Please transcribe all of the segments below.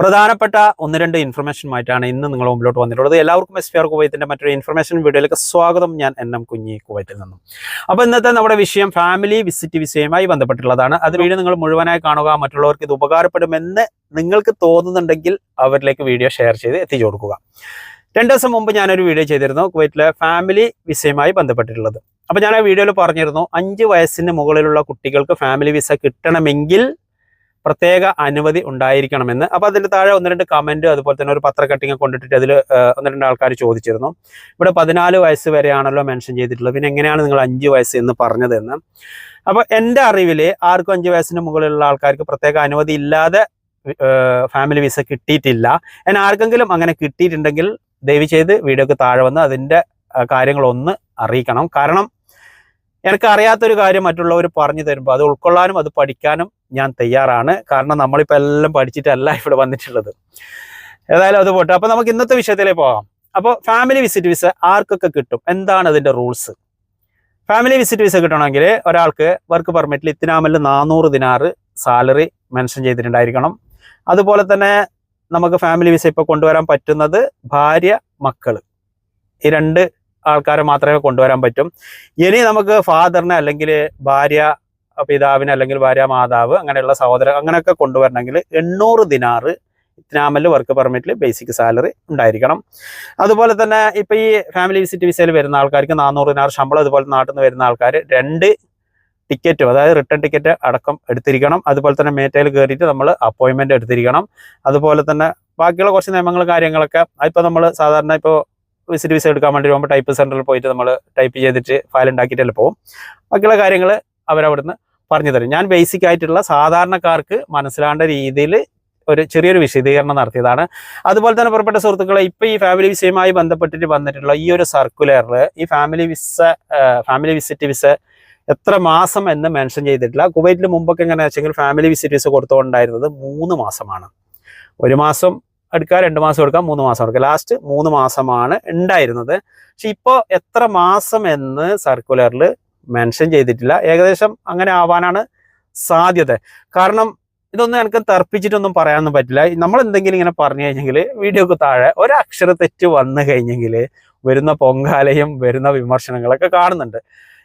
പ്രധാനപ്പെട്ട ഒന്ന് രണ്ട് ഇൻഫർമേഷനുമായിട്ടാണ് ഇന്ന് നിങ്ങൾ മുമ്പിലോട്ട് വന്നിട്ടുള്ളത്. എല്ലാവർക്കും എസ് പി ആർ കുവൈത്തിന്റെ മറ്റൊരു ഇൻഫർമേഷൻ വീഡിയോയിലേക്ക് സ്വാഗതം. ഞാൻ എൻ എം കുഞ്ഞി കുവൈത്തിൽ നിന്നും. അപ്പോൾ ഇന്നത്തെ നമ്മുടെ വിഷയം ഫാമിലി വിസിറ്റ് വിഷയമായി ബന്ധപ്പെട്ടുള്ളതാണ് അത് വീഡിയോ നിങ്ങൾ മുഴുവനായി കാണുക മറ്റുള്ളവർക്ക് ഇത് ഉപകാരപ്പെടുമെന്ന് നിങ്ങൾക്ക് തോന്നുന്നുണ്ടെങ്കിൽ അവരിലേക്ക് വീഡിയോ ഷെയർ ചെയ്ത് എത്തിച്ചു കൊടുക്കുക. രണ്ട് ദിവസം മുമ്പ് ഞാനൊരു വീഡിയോ ചെയ്തിരുന്നു കുവൈറ്റിലെ ഫാമിലി വിസയുമായി ബന്ധപ്പെട്ടിട്ടുള്ളത്. അപ്പോൾ ഞാൻ ആ വീഡിയോയിൽ പറഞ്ഞിരുന്നു അഞ്ച് വയസ്സിന് മുകളിലുള്ള കുട്ടികൾക്ക് ഫാമിലി വിസ കിട്ടണമെങ്കിൽ പ്രത്യേക അനുമതി ഉണ്ടായിരിക്കണമെന്ന്. അപ്പോൾ അതിന്റെ താഴെ ഒന്ന് രണ്ട് കമന്റ് അതുപോലെ തന്നെ ഒരു പത്ര കട്ടിങ് കൊണ്ടിട്ടിട്ട് അതിൽ ഒന്ന് രണ്ട് ആൾക്കാർ ചോദിച്ചിരുന്നു. ഇവിടെ പതിനാല് വയസ്സ് വരെയാണല്ലോ മെൻഷൻ ചെയ്തിട്ടുള്ളത്. പിന്നെ എങ്ങനെയാണ് നിങ്ങൾ അഞ്ച് വയസ്സ് എന്ന് പറഞ്ഞതെന്ന്. അപ്പോൾ എന്റെ അറിവിൽ ആർക്കും അഞ്ച് വയസ്സിന് മുകളിലുള്ള ആൾക്കാർക്ക് പ്രത്യേക അനുമതി ഇല്ലാതെ ഫാമിലി വിസ കിട്ടിയിട്ടില്ല. എന്നാൽ ആർക്കെങ്കിലും അങ്ങനെ കിട്ടിയിട്ടുണ്ടെങ്കിൽ ദയവ് ചെയ്ത് വീഡിയോക്ക് താഴെ വന്ന് അതിന്റെ കാര്യങ്ങളൊന്ന് അറിയിക്കണം. കാരണം എനിക്ക് അറിയാത്തൊരു കാര്യം മറ്റുള്ളവർ പറഞ്ഞു തരുമ്പോൾ അത് ഉൾക്കൊള്ളാനും അത് പഠിക്കാനും ഞാൻ തയ്യാറാണ്. കാരണം നമ്മളിപ്പോൾ എല്ലാം പഠിച്ചിട്ടല്ല ഇവിടെ വന്നിട്ടുള്ളത്. ഏതായാലും അത് പോട്ടെ. അപ്പോൾ നമുക്ക് ഇന്നത്തെ വിഷയത്തിലേക്ക് പോകാം അപ്പോൾ ഫാമിലി വിസിറ്റ് വിസ ആർക്കൊക്കെ കിട്ടും? എന്താണ് അതിന്റെ റൂൾസ് ഫാമിലി വിസിറ്റ് വിസ കിട്ടണമെങ്കിൽ ഒരാൾക്ക് വർക്ക് പെർമിറ്റിൽ ഇത്തിനാമലിൽ നാനൂറ് ദിനാറ് സാലറി മെൻഷൻ ചെയ്തിട്ടുണ്ടായിരിക്കണം. അതുപോലെ തന്നെ നമുക്ക് ഫാമിലി വിസ ഇപ്പോൾ കൊണ്ടുവരാൻ പറ്റുന്നത് ഭാര്യ മക്കൾ ഈ രണ്ട് ആൾക്കാരെ മാത്രമേ കൊണ്ടുവരാൻ പറ്റും. ഇനി നമുക്ക് ഫാദറിനെ അല്ലെങ്കിൽ ഭാര്യ പിതാവിനെ അല്ലെങ്കിൽ ഭാര്യ മാതാവ് അങ്ങനെയുള്ള സഹോദരൻ അങ്ങനെയൊക്കെ കൊണ്ടുവരണമെങ്കിൽ എണ്ണൂറ് ദിനാറ് ഇത്നാമൽ വർക്ക് പെർമിറ്റിൽ ബേസിക് സാലറി ഉണ്ടായിരിക്കണം. അതുപോലെ തന്നെ ഇപ്പം ഈ ഫാമിലി വിസിറ്റ് വിസയിൽ വരുന്ന ആൾക്കാർക്ക് നാനൂറ് ദിനാർ ശമ്പളം അതുപോലെ നാട്ടിൽ നിന്ന് വരുന്ന ആൾക്കാർ രണ്ട് ടിക്കറ്റും അതായത് റിട്ടേൺ ടിക്കറ്റ് അടക്കം എടുത്തിരിക്കണം. അതുപോലെ തന്നെ മേറ്റയിൽ കയറിയിട്ട് നമ്മൾ അപ്പോയിൻമെന്റ് എടുത്തിരിക്കണം. അതുപോലെ തന്നെ ബാക്കിയുള്ള കുറച്ച് നിയമങ്ങൾ കാര്യങ്ങളൊക്കെ ഇപ്പോൾ നമ്മൾ സാധാരണ ഇപ്പോൾ വിസിറ്റ് വിസ എടുക്കാൻ വേണ്ടി പോകുമ്പോൾ ടൈപ്പ് സെന്ററിൽ പോയിട്ട് നമ്മൾ ടൈപ്പ് ചെയ്തിട്ട് ഫയൽ ഉണ്ടാക്കിയിട്ടല്ലേ പോകും ബാക്കിയുള്ള കാര്യങ്ങൾ അവരവിടുന്ന് പറഞ്ഞു തരും. ഞാൻ ബേസിക് ആയിട്ടുള്ള സാധാരണക്കാർക്ക് മനസ്സിലാണ്ട രീതിയിൽ ഒരു ചെറിയൊരു വിശദീകരണം നടത്തിയതാണ്. അതുപോലെ തന്നെ പുറപ്പെട്ട സുഹൃത്തുക്കളെ ഇപ്പൊ ഈ ഫാമിലി വിസയുമായി ബന്ധപ്പെട്ടിട്ട് വന്നിട്ടുള്ള ഈ ഒരു സർക്കുലറിൽ ഈ family visa family visit visa എത്ര മാസം എന്ന് മെൻഷൻ ചെയ്തിട്ടില്ല. കുവൈറ്റിൽ മുമ്പൊക്കെ എങ്ങനെയാണെന്ന് വെച്ചെങ്കിൽ ഫാമിലി വിസിറ്റ് വിസ കൊടുത്തുകൊണ്ടായിരുന്നത് മൂന്ന് മാസമാണ്. ഒരു മാസം എടുക്കാം രണ്ട് മാസം എടുക്കാം മൂന്ന് മാസം എടുക്കാം. ലാസ്റ്റ് മൂന്ന് മാസമാണ് ഉണ്ടായിരുന്നത്. പക്ഷെ ഇപ്പോൾ എത്ര മാസം എന്ന് സർക്കുലറിൽ മെൻഷൻ ചെയ്തിട്ടില്ല. ഏകദേശം അങ്ങനെ ആവാനാണ് സാധ്യത. കാരണം ഇതൊന്നും എനിക്ക് തർപ്പിച്ചിട്ടൊന്നും പറയാനൊന്നും പറ്റില്ല. നമ്മൾ എന്തെങ്കിലും ഇങ്ങനെ പറഞ്ഞു കഴിഞ്ഞെങ്കിൽ വീഡിയോക്ക് താഴെ ഒരക്ഷര തെറ്റ് വന്നു കഴിഞ്ഞെങ്കിൽ വരുന്ന പൊങ്കാലയും വരുന്ന വിമർശനങ്ങളൊക്കെ കാണുന്നുണ്ട്.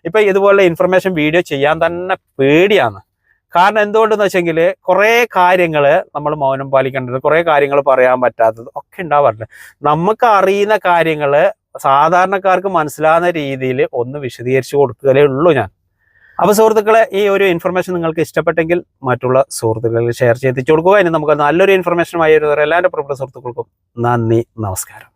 ഇപ്പം ഇതുപോലെ ഇൻഫർമേഷൻ വീഡിയോ ചെയ്യാൻ തന്നെ പേടിയാണ്. കാരണം എന്തുകൊണ്ടെന്ന് വെച്ചെങ്കിൽ കുറേ കാര്യങ്ങൾ നമ്മൾ മൗനം പാലിക്കേണ്ടത് കുറേ കാര്യങ്ങൾ പറയാൻ പറ്റാത്തത് ഒക്കെ ഉണ്ടാവാറുണ്ട്. നമുക്ക് അറിയുന്ന കാര്യങ്ങൾ സാധാരണക്കാർക്ക് മനസ്സിലാകുന്ന രീതിയിൽ ഒന്ന് വിശദീകരിച്ചു കൊടുക്കുകയേ ഉള്ളൂ ഞാൻ. അപ്പോൾ സുഹൃത്തുക്കളെ ഈ ഒരു ഇൻഫർമേഷൻ നിങ്ങൾക്ക് ഇഷ്ടപ്പെട്ടെങ്കിൽ മറ്റുള്ള സുഹൃത്തുക്കളിൽ ഷെയർ ചെയ്തിച്ചു കൊടുക്കുക. ഇനി നമുക്ക് നല്ലൊരു ഇൻഫർമേഷനുമായി ഒരു എല്ലാവരുടെ പ്രിയപ്പെട്ട സുഹൃത്തുക്കൾക്കും നന്ദി നമസ്കാരം.